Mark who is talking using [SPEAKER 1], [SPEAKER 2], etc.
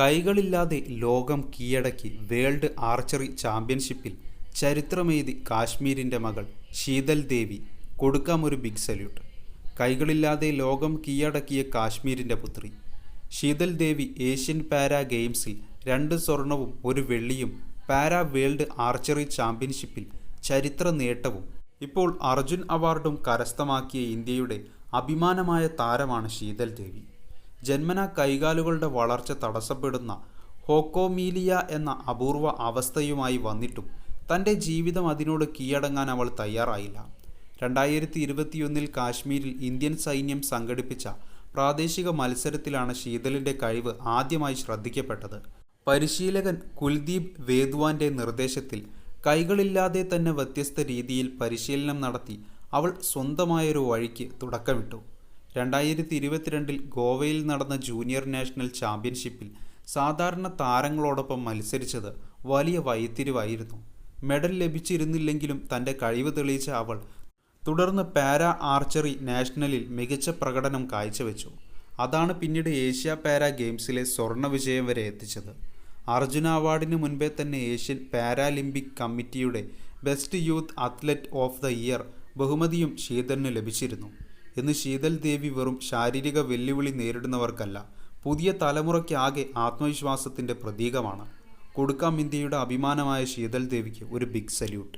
[SPEAKER 1] കൈകളില്ലാതെ ലോകം കീഴടക്കി world archery ചാമ്പ്യൻഷിപ്പിൽ ചരിത്രമെഴുതി കാശ്മീരിന്റെ മകൾ ശീതൽ ദേവി കൊടുക്കാം ഒരു ബിഗ് സല്യൂട്ട്. കൈകളില്ലാതെ ലോകം കീഴടക്കിയ കാശ്മീരിന്റെ പുത്രി. ശീതൽ ദേവി ഏഷ്യൻ പാരാ ഗെയിംസിൽ രണ്ട് സ്വർണവും ഒരു വെള്ളിയും പാരാ വേൾഡ് ആർച്ചറി ചാമ്പ്യൻഷിപ്പിൽ ചരിത്ര നേട്ടവും. ഇപ്പോൾ അർജുൻ അവാർഡും കരസ്ഥമാക്കിയ ഇന്ത്യയുടെ അഭിമാനമായ താരമാണ് ശീതൽ ദേവി. ജന്മന കൈകാലുകളുടെ വളർച്ച തടസ്സപ്പെടുന്ന ഹോക്കോമീലിയ എന്ന അപൂർവ അവസ്ഥയുമായി വന്നിട്ടും തന്റെ ജീവിതം അതിനോട് കീഴടങ്ങാൻ അവൾ തയ്യാറായില്ല. രണ്ടായിരത്തി ഇരുപത്തിയൊന്നിൽ കാശ്മീരിൽ ഇന്ത്യൻ സൈന്യം സംഘടിപ്പിച്ച പ്രാദേശിക മത്സരത്തിലാണ് ശീതലിന്റെ കഴിവ് ആദ്യമായി ശ്രദ്ധിക്കപ്പെട്ടത്. പരിശീലകൻ കുൽദീപ് വേദ്വാന്റെ നിർദ്ദേശത്തിൽ കൈകളില്ലാതെ തന്നെ വ്യത്യസ്ത രീതിയിൽ പരിശീലനം നടത്തി അവൾ സ്വന്തമായൊരു വഴിക്ക് തുടക്കമിട്ടു. രണ്ടായിരത്തി ഇരുപത്തിരണ്ടിൽ ഗോവയിൽ നടന്ന ജൂനിയർ നാഷണൽ ചാമ്പ്യൻഷിപ്പിൽ സാധാരണ താരങ്ങളോടൊപ്പം മത്സരിച്ചത് വലിയ വഴിത്തിരിവായിരുന്നു. മെഡൽ ലഭിച്ചിരുന്നില്ലെങ്കിലും തന്റെ കഴിവ് തെളിയിച്ച അവൾ തുടർന്ന് പാരാ ആർച്ചറി നാഷണലിൽ മികച്ച പ്രകടനം കാഴ്ചവെച്ചു. അതാണ് പിന്നീട് ഏഷ്യ പാരാ ഗെയിംസിലെ സ്വർണ വിജയം വരെ എത്തിച്ചത്. അർജുന അവാർഡിന് മുൻപേ തന്നെ ഏഷ്യൻ പാരാലിമ്പിക് കമ്മിറ്റിയുടെ best youth athlete of the year ബഹുമതിയും ശീതലിന് ലഭിച്ചിരുന്നു. ഇന്ന് ശീതൽ ദേവി വെറും ശാരീരിക വെല്ലുവിളി നേരിടുന്നവർക്കല്ല പുതിയ തലമുറയ്ക്കാകെ ആത്മവിശ്വാസത്തിന്റെ പ്രതീകമാണ്. കൊടുക്കാം ഇന്ത്യയുടെ അഭിമാനമായ ശീതൽ ദേവിക്ക് ഒരു ബിഗ് സല്യൂട്ട്